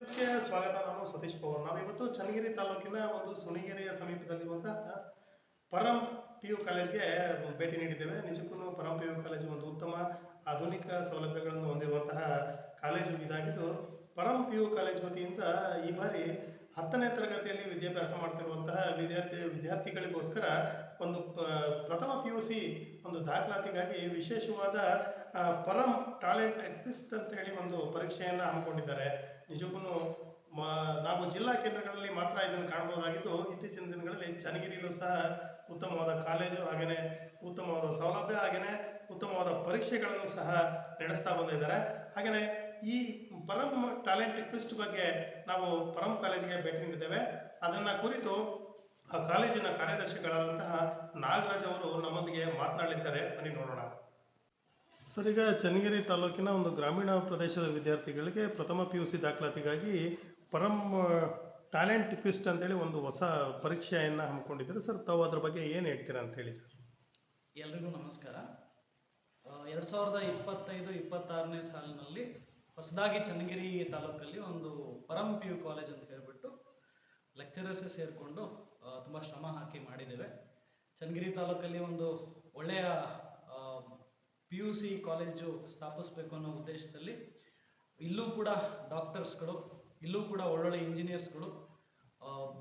ಸ್ವಾಗತ. ನಾನು ಸತೀಶ್ ಪವರ್ ನಾವಿವತ್ತು ಚನ್ನಗಿರಿ ತಾಲೂಕಿನ ಒಂದು ಸುಣಗಿರಿಯ ಸಮೀಪದಲ್ಲಿರುವಂತಹ ಪರಂ ಪಿ ಯು ಕಾಲೇಜ್ಗೆ ಭೇಟಿ ನೀಡಿದ್ದೇವೆ. ನಿಜಕ್ಕೂ ಪರಂ ಪಿ ಯು ಕಾಲೇಜು ಒಂದು ಉತ್ತಮ ಆಧುನಿಕ ಸೌಲಭ್ಯಗಳನ್ನು ಹೊಂದಿರುವಂತಹ ಕಾಲೇಜು ಇದಾಗಿದ್ದು, ಪರಂ ಪಿ ಯು ಕಾಲೇಜ್ ವತಿಯಿಂದ ಈ ಬಾರಿ ಹತ್ತನೇ ತರಗತಿಯಲ್ಲಿ ವಿದ್ಯಾಭ್ಯಾಸ ಮಾಡ್ತಿರುವಂತಹ ವಿದ್ಯಾರ್ಥಿ, ವಿದ್ಯಾರ್ಥಿಗಳಿಗೋಸ್ಕರ ಒಂದು ಪ್ರಥಮ ಪಿ ಯು ಸಿ ಒಂದು ದಾಖಲಾತಿಗಾಗಿ ವಿಶೇಷವಾದ ಪರಂ ಟ್ಯಾಲೆಂಟ್ ಎಕ್ವಿಸ್ಟ್ ಅಂತ ಹೇಳಿ ಒಂದು ಪರೀಕ್ಷೆಯನ್ನು ಹಮ್ಮಿಕೊಂಡಿದ್ದಾರೆ. ನಿಜಕ್ಕೂ ನಾವು ಜಿಲ್ಲಾ ಕೇಂದ್ರಗಳಲ್ಲಿ ಮಾತ್ರ ಇದನ್ನು ಕಾಣಬಹುದಾಗಿದ್ದು, ಇತ್ತೀಚಿನ ದಿನಗಳಲ್ಲಿ ಚನ್ನಗಿರಿಯಲ್ಲೂ ಸಹ ಉತ್ತಮವಾದ ಕಾಲೇಜು ಹಾಗೆಯೇ ಉತ್ತಮವಾದ ಸೌಲಭ್ಯ ಹಾಗೆಯೇ ಉತ್ತಮವಾದ ಪರೀಕ್ಷೆಗಳನ್ನು ಸಹ ನಡೆಸ್ತಾ ಬಂದಿದ್ದಾರೆ. ಹಾಗೆಯೇ ಈ ಪರಂ ಟ್ಯಾಲೆಂಟ್ ಕ್ವಿಸ್ಟ್ ಬಗ್ಗೆ ನಾವು ಪರಂ ಕಾಲೇಜಿಗೆ ಭೇಟಿ ನೀಡಿದ್ದೇವೆ. ಅದನ್ನು ಕುರಿತು ಆ ಕಾಲೇಜಿನ ಕಾರ್ಯದರ್ಶಿಗಳಾದಂತಹ ನಾಗರಾಜ್ ಅವರು ನಮ್ಮೊಂದಿಗೆ ಮಾತನಾಡಲಿದ್ದಾರೆ. ಬನ್ನಿ ನೋಡೋಣ. ಸರ್, ಈಗ ಚನ್ನಗಿರಿ ತಾಲೂಕಿನ ಒಂದು ಗ್ರಾಮೀಣ ಪ್ರದೇಶದ ವಿದ್ಯಾರ್ಥಿಗಳಿಗೆ ಪ್ರಥಮ ಪಿ ಯು ಸಿ ದಾಖಲಾತಿಗಾಗಿ ಪರಂ ಟ್ಯಾಲೆಂಟ್ ಕ್ವಿಸ್ಟ್ ಅಂತೇಳಿ ಒಂದು ಹೊಸ ಪರೀಕ್ಷೆಯನ್ನು ಹಮ್ಮಿಕೊಂಡಿದ್ದೀರಿ. ಸರ್, ತಾವು ಅದ್ರ ಬಗ್ಗೆ ಏನು ಹೇಳ್ತೀರಾ ಅಂತ ಹೇಳಿ ಸರ್? ಎಲ್ರಿಗೂ ನಮಸ್ಕಾರ. ಎರಡು ಸಾವಿರದ ಇಪ್ಪತ್ತೈದು, ಇಪ್ಪತ್ತಾರನೇ ಸಾಲಿನಲ್ಲಿ ಹೊಸದಾಗಿ ಚನ್ನಗಿರಿ ತಾಲೂಕಲ್ಲಿ ಒಂದು ಪರಂ ಪಿ ಯು ಕಾಲೇಜ್ ಅಂತ ಹೇಳ್ಬಿಟ್ಟು ಲೆಕ್ಚರರ್ಸ್ ಸೇರಿಕೊಂಡು ತುಂಬ ಶ್ರಮ ಹಾಕಿ ಮಾಡಿದ್ದೇವೆ. ಚನ್ನಗಿರಿ ತಾಲೂಕಲ್ಲಿ ಒಂದು ಒಳ್ಳೆಯ ಪಿ ಯು ಸಿ ಕಾಲೇಜು ಸ್ಥಾಪಿಸಬೇಕು ಅನ್ನೋ ಉದ್ದೇಶದಲ್ಲಿ ಇಲ್ಲೂ ಕೂಡ ಡಾಕ್ಟರ್ಸ್ಗಳು ಇಲ್ಲೂ ಕೂಡ ಒಳ್ಳೊಳ್ಳೆ ಇಂಜಿನಿಯರ್ಸ್ಗಳು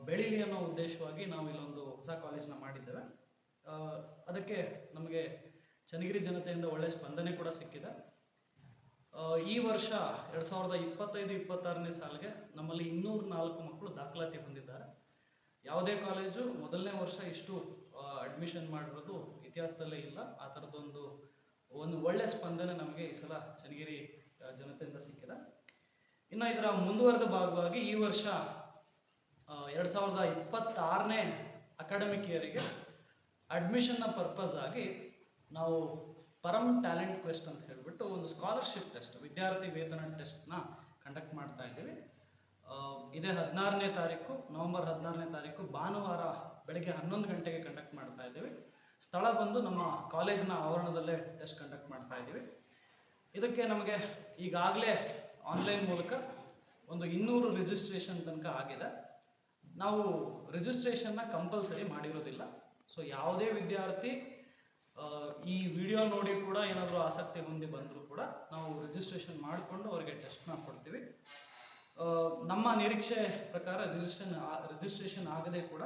ಬೆಳೀಲಿ ಅನ್ನೋ ಉದ್ದೇಶವಾಗಿ ನಾವು ಇಲ್ಲೊಂದು ಹೊಸ ಕಾಲೇಜ್ನ ಮಾಡಿದ್ದೇವೆ. ಅದಕ್ಕೆ ನಮಗೆ ಚನ್ನಗಿರಿ ಜನತೆಯಿಂದ ಒಳ್ಳೆ ಸ್ಪಂದನೆ ಕೂಡ ಸಿಕ್ಕಿದೆ. ಈ ವರ್ಷ ಎರಡು ಸಾವಿರದ ಇಪ್ಪತ್ತೈದು, ಇಪ್ಪತ್ತಾರನೇ ಸಾಲಿಗೆ ನಮ್ಮಲ್ಲಿ ಇನ್ನೂರ ನಾಲ್ಕು ಮಕ್ಕಳು ದಾಖಲಾತಿ ಹೊಂದಿದ್ದಾರೆ. ಯಾವುದೇ ಕಾಲೇಜು ಮೊದಲನೇ ವರ್ಷ ಇಷ್ಟು ಅಡ್ಮಿಷನ್ ಮಾಡಿರೋದು ಇತಿಹಾಸದಲ್ಲೇ ಇಲ್ಲ. ಆ ಥರದ್ದೊಂದು ಒಂದು ಒಳ್ಳೆ ಸ್ಪಂದನೆ ನಮಗೆ ಈ ಸಲ ಚನ್ನಗಿರಿ ಜನತೆಯಿಂದ ಸಿಕ್ಕಿದೆ. ಇನ್ನು ಇದರ ಮುಂದುವರೆದ ಭಾಗವಾಗಿ ಈ ವರ್ಷ ಎರಡು ಸಾವಿರದ ಇಪ್ಪತ್ತಾರನೇ ಅಕಾಡೆಮಿಕ್ ಇಯರಿಗೆ ಅಡ್ಮಿಷನ್ನ ಪರ್ಪಸ್ ಆಗಿ ನಾವು ಪರಮ್ ಟ್ಯಾಲೆಂಟ್ ಕ್ವೆಸ್ಟ್ ಅಂತ ಹೇಳ್ಬಿಟ್ಟು ಒಂದು ಸ್ಕಾಲರ್ಶಿಪ್ ಟೆಸ್ಟ್ ವಿದ್ಯಾರ್ಥಿ ವೇತನ ಟೆಸ್ಟ್ನ ಕಂಡಕ್ಟ್ ಮಾಡ್ತಾ ಇದ್ದೀವಿ. ಇದೇ ಹದಿನಾರನೇ ತಾರೀಕು, ನವೆಂಬರ್ ಹದಿನಾರನೇ ತಾರೀಕು ಭಾನುವಾರ ಬೆಳಗ್ಗೆ ಹನ್ನೊಂದು ಗಂಟೆಗೆ ಕಂಡಕ್ಟ್ ಮಾಡ್ತಾ ಸ್ಥಳ ಬಂದು ನಮ್ಮ ಕಾಲೇಜಿನ ಆವರಣದಲ್ಲೇ ಟೆಸ್ಟ್ ಕಂಡಕ್ಟ್ ಮಾಡ್ತಾ ಇದ್ದೀವಿ. ಇದಕ್ಕೆ ನಮಗೆ ಈಗಾಗಲೇ ಆನ್ಲೈನ್ ಮೂಲಕ ಒಂದು ಇನ್ನೂರು ರಿಜಿಸ್ಟ್ರೇಷನ್ ತನಕ ಆಗಿದೆ. ನಾವು ರಿಜಿಸ್ಟ್ರೇಷನ್ನ ಕಂಪಲ್ಸರಿ ಮಾಡಿರೋದಿಲ್ಲ. ಸೊ ಯಾವುದೇ ವಿದ್ಯಾರ್ಥಿ ಈ ವಿಡಿಯೋ ನೋಡಿ ಕೂಡ ಏನಾದರೂ ಆಸಕ್ತಿ ಹೊಂದಿ ಬಂದರೂ ಕೂಡ ನಾವು ರಿಜಿಸ್ಟ್ರೇಷನ್ ಮಾಡಿಕೊಂಡು ಅವರಿಗೆ ಟೆಸ್ಟ್ನ ಕೊಡ್ತೀವಿ. ನಮ್ಮ ನಿರೀಕ್ಷೆ ಪ್ರಕಾರ ರಿಜಿಸ್ಟ್ರೇಷನ್ ರಿಜಿಸ್ಟ್ರೇಷನ್ ಆಗದೆ ಕೂಡ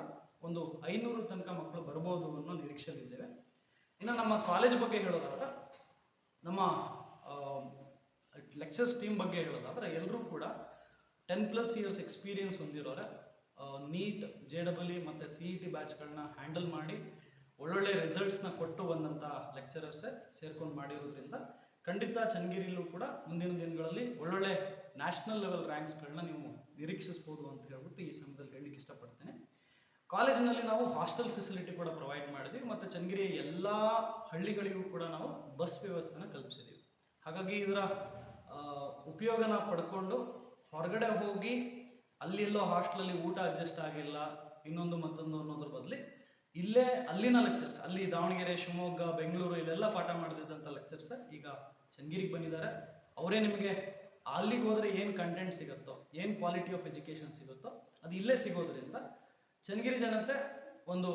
ಒಂದು ಐನೂರು ತನಕ ಮಕ್ಕಳು ಬರ್ಬೋದು ಅನ್ನೋ ನಿರೀಕ್ಷೆಯಲ್ಲಿದ್ದೇವೆ. ಇನ್ನು ನಮ್ಮ ಕಾಲೇಜ್ ಬಗ್ಗೆ ಹೇಳೋದಾದ್ರೆ, ನಮ್ಮ ಲೆಕ್ಚರ್ಸ್ ಟೀಮ್ ಬಗ್ಗೆ ಹೇಳೋದಾದ್ರೆ ಎಲ್ಲರೂ ಕೂಡ ಟೆನ್ ಪ್ಲಸ್ ಇಯರ್ಸ್ ಎಕ್ಸ್ಪೀರಿಯನ್ಸ್ ಹೊಂದಿರೋರೆ. ನೀಟ್ ಜೆ ಡಬಲ್ ಇ ಮತ್ತು ಸಿ ಇ ಟಿ ಬ್ಯಾಚ್ಗಳನ್ನ ಹ್ಯಾಂಡಲ್ ಮಾಡಿ ಒಳ್ಳೊಳ್ಳೆ ರಿಸಲ್ಟ್ಸ್ನ ಕೊಟ್ಟು ಬಂದಂಥ ಲೆಕ್ಚರರ್ಸೇ ಸೇರ್ಕೊಂಡು ಮಾಡಿರೋದ್ರಿಂದ ಖಂಡಿತ ಚನ್ನಗಿರಿಲೂ ಕೂಡ ಮುಂದಿನ ದಿನಗಳಲ್ಲಿ ಒಳ್ಳೊಳ್ಳೆ ನ್ಯಾಷನಲ್ ಲೆವೆಲ್ ರ್ಯಾಂಕ್ಸ್ಗಳನ್ನ ನೀವು ನಿರೀಕ್ಷಿಸ್ಬೋದು ಅಂತ ಹೇಳ್ಬಿಟ್ಟು ಈ ಸಮಯದಲ್ಲಿ ಹೇಳಲಿಕ್ಕೆ ಇಷ್ಟಪಡ್ತೇನೆ. ಕಾಲೇಜಿನಲ್ಲಿ ನಾವು ಹಾಸ್ಟೆಲ್ ಫೆಸಿಲಿಟಿ ಕೂಡ ಪ್ರೊವೈಡ್ ಮಾಡಿದ್ವಿ ಮತ್ತು ಚನ್ನಗಿರಿಯ ಎಲ್ಲ ಹಳ್ಳಿಗಳಿಗೂ ಕೂಡ ನಾವು ಬಸ್ ವ್ಯವಸ್ಥೆನ ಕಲ್ಪಿಸಿದ್ದೀವಿ ಹಾಗಾಗಿ ಇದರ ಉಪಯೋಗನ ಪಡ್ಕೊಂಡು ಹೊರಗಡೆ ಹೋಗಿ ಅಲ್ಲೆಲ್ಲೋ ಹಾಸ್ಟೆಲಲ್ಲಿ ಊಟ ಅಡ್ಜಸ್ಟ್ ಆಗಿಲ್ಲ, ಇನ್ನೊಂದು ಮತ್ತೊಂದು ಅನ್ನೋದ್ರ ಬದಲಿ ಇಲ್ಲೇ ಅಲ್ಲಿನ ಲೆಕ್ಚರ್ಸ್ ಅಲ್ಲಿ ದಾವಣಗೆರೆ, ಶಿವಮೊಗ್ಗ, ಬೆಂಗಳೂರು ಇಲ್ಲೆಲ್ಲ ಪಾಠ ಮಾಡ್ತಿದ್ದಂಥ ಲೆಕ್ಚರ್ಸ್ ಈಗ ಚನ್ನಗಿರಿಗೆ ಬಂದಿದ್ದಾರೆ. ಅವರೇ ನಿಮಗೆ ಅಲ್ಲಿಗೆ ಹೋದರೆ ಏನು ಕಂಟೆಂಟ್ ಸಿಗುತ್ತೋ, ಏನು ಕ್ವಾಲಿಟಿ ಆಫ್ ಎಜುಕೇಷನ್ ಸಿಗುತ್ತೋ ಅದು ಇಲ್ಲೇ ಸಿಗೋದ್ರಿಂದ ಚನ್ನಗಿರಿ ಜನತೆ ಒಂದು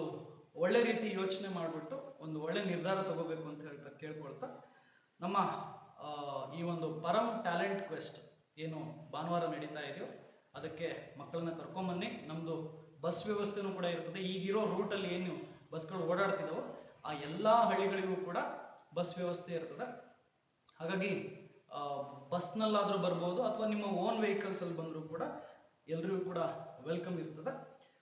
ಒಳ್ಳೆ ರೀತಿ ಯೋಚನೆ ಮಾಡಿಬಿಟ್ಟು ಒಂದು ಒಳ್ಳೆ ನಿರ್ಧಾರ ತಗೋಬೇಕು ಅಂತ ಹೇಳ್ತಾ ಕೇಳ್ಕೊಳ್ತಾ ನಮ್ಮ ಈ ಒಂದು ಪರಂ ಟ್ಯಾಲೆಂಟ್ ಕ್ವೆಸ್ಟ್ ಏನು ಭಾನುವಾರ ನಡೀತಾ ಇದೆಯೋ ಅದಕ್ಕೆ ಮಕ್ಕಳನ್ನ ಕರ್ಕೊಂಬನ್ನಿ. ನಮ್ಮದು ಬಸ್ ವ್ಯವಸ್ಥೆನೂ ಕೂಡ ಇರ್ತದೆ. ಈಗಿರೋ ರೂಟಲ್ಲಿ ಏನು ಬಸ್ಗಳು ಓಡಾಡ್ತಿದ್ದಾವೋ ಆ ಎಲ್ಲ ಹಳ್ಳಿಗಳಿಗೂ ಕೂಡ ಬಸ್ ವ್ಯವಸ್ಥೆ ಇರ್ತದೆ. ಹಾಗಾಗಿ ಬಸ್ನಲ್ಲಾದರೂ ಬರ್ಬೋದು ಅಥವಾ ನಿಮ್ಮ ಓನ್ ವೆಹಿಕಲ್ಸಲ್ಲಿ ಬಂದರೂ ಕೂಡ ಎಲ್ರಿಗೂ ಕೂಡ ವೆಲ್ಕಮ್ ಇರ್ತದೆ.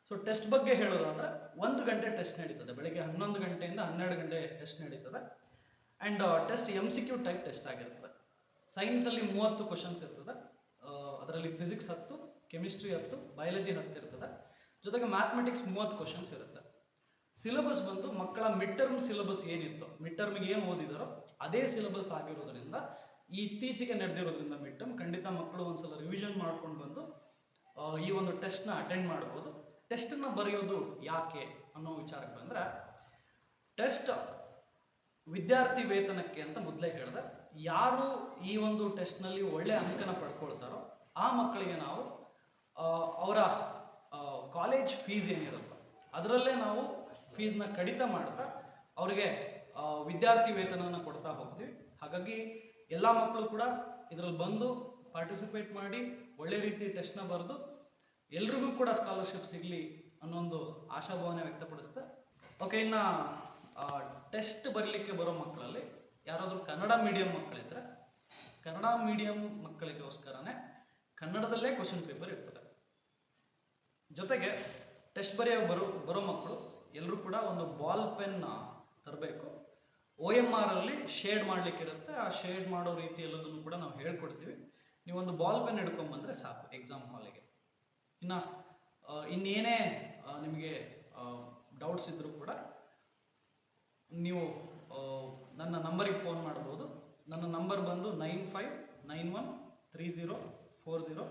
ಸೊ ಟೆಸ್ಟ್ ಬಗ್ಗೆ ಹೇಳೋದಾದ್ರೆ ಒಂದು ಗಂಟೆ ಟೆಸ್ಟ್ ನಡೀತದೆ. ಬೆಳಗ್ಗೆ ಹನ್ನೊಂದು ಗಂಟೆಯಿಂದ ಹನ್ನೆರಡು ಗಂಟೆ ಟೆಸ್ಟ್ ನಡೀತದೆ. And test M C Q type test ಆಗಿರ್ತದೆ. ಸೈನ್ಸಲ್ಲಿ ಮೂವತ್ತು ಕ್ವಶನ್ಸ್ ಇರ್ತದೆ. ಅದರಲ್ಲಿ ಫಿಸಿಕ್ಸ್ ಹತ್ತು ಕೆಮಿಸ್ಟ್ರಿ ಹತ್ತು ಬಯಾಲಜಿ ಹತ್ತು ಇರ್ತದೆ. ಜೊತೆಗೆ ಮ್ಯಾಥಮೆಟಿಕ್ಸ್ ಮೂವತ್ತು ಕ್ವಶನ್ಸ್ ಇರುತ್ತೆ. ಸಿಲೆಬಸ್ ಬಂದು ಮಕ್ಕಳ ಮಿಡ್ ಟರ್ಮ್ ಸಿಲೆಬಸ್ ಏನಿತ್ತು ಮಿಡ್ ಟರ್ಮಿಗೆ ಏನು ಓದಿದಾರೋ, ಅದೇ ಸಿಲೆಬಸ್ ಆಗಿರೋದ್ರಿಂದ ಈ ಇತ್ತೀಚೆಗೆ ನಡೆದಿರೋದ್ರಿಂದ ಮಿಡ್ ಟರ್ಮ್ ಖಂಡಿತ ಮಕ್ಕಳು ಒಂದ್ಸಲ ರಿವಿಷನ್ ಮಾಡ್ಕೊಂಡು ಬಂದು ಈ ಒಂದು ಟೆಸ್ಟ್ನ ಅಟೆಂಡ್ ಮಾಡ್ಬೋದು. ಟೆಸ್ಟನ್ನು ಬರೆಯೋದು ಯಾಕೆ ಅನ್ನೋ ವಿಚಾರಕ್ಕೆ ಬಂದರೆ ಟೆಸ್ಟ್ ವಿದ್ಯಾರ್ಥಿ ವೇತನಕ್ಕೆ ಅಂತ ಮೊದಲೇ ಹೇಳಿದೆ, ಯಾರು ಈ ಒಂದು ಟೆಸ್ಟ್ನಲ್ಲಿ ಒಳ್ಳೆ ಅಂಕನ ಪಡ್ಕೊಳ್ತಾರೋ ಆ ಮಕ್ಕಳಿಗೆ ನಾವು ಅವರ ಕಾಲೇಜ್ ಫೀಸ್ ಏನಿರುತ್ತೋ ಅದರಲ್ಲೇ ನಾವು ಫೀಸ್ನ ಕಡಿತ ಮಾಡ್ತಾ ಅವರಿಗೆ ವಿದ್ಯಾರ್ಥಿ ವೇತನವನ್ನು ಕೊಡ್ತಾ ಹೋಗ್ತೀವಿ. ಹಾಗಾಗಿ ಎಲ್ಲ ಮಕ್ಕಳು ಕೂಡ ಇದರಲ್ಲಿ ಬಂದು ಪಾರ್ಟಿಸಿಪೇಟ್ ಮಾಡಿ ಒಳ್ಳೆ ರೀತಿ ಟೆಸ್ಟ್ನ ಬರೆದು ಎಲ್ರಿಗೂ ಕೂಡ ಸ್ಕಾಲರ್ಶಿಪ್ ಸಿಗಲಿ ಅನ್ನೋ ಒಂದು ಆಶಾಭಾವನೆ ವ್ಯಕ್ತಪಡಿಸ್ತಾ ಓಕೆ ಇನ್ನು ಟೆಸ್ಟ್ ಬರಲಿಕ್ಕೆ ಬರೋ ಮಕ್ಕಳಲ್ಲಿ ಯಾರಾದರೂ ಕನ್ನಡ ಮೀಡಿಯಂ ಮಕ್ಕಳಿದ್ರೆ ಕನ್ನಡ ಮೀಡಿಯಂ ಮಕ್ಕಳಿಗೋಸ್ಕರನೇ ಕನ್ನಡದಲ್ಲೇ ಕ್ವಶನ್ ಪೇಪರ್ ಇರ್ತದೆ. ಜೊತೆಗೆ ಟೆಸ್ಟ್ ಬರೆಯೋ ಬರೋ ಬರೋ ಮಕ್ಕಳು ಎಲ್ಲರೂ ಕೂಡ ಒಂದು ಬಾಲ್ ಪೆನ್ ತರಬೇಕು. ಓ ಎಂ ಆರ್ ಅಲ್ಲಿ ಶೇಡ್ ಮಾಡ್ಲಿಕ್ಕೆ ಇರುತ್ತೆ ಆ ಶೇಡ್ ಮಾಡೋ ರೀತಿ ಎಲ್ಲದನ್ನು ಕೂಡ ನಾವು ಹೇಳ್ಕೊಡ್ತೀವಿ. ನೀವೊಂದು ಬಾಲ್ ಪೆನ್ ಹಿಡ್ಕೊಂಡ್ಬಂದ್ರೆ ಸಾಕು ಎಕ್ಸಾಮ್ ಹಾಲಿಗೆ ಇನ್ನು ಇನ್ನೇನೇ ನಿಮಗೆ ಡೌಟ್ಸ್ ಇದ್ದರೂ ಕೂಡ ನೀವು ನನ್ನ ನಂಬರಿಗೆ ಫೋನ್ ಮಾಡ್ಬೋದು. ನನ್ನ ನಂಬರ್ ಬಂದು nine five nine one three zero four zero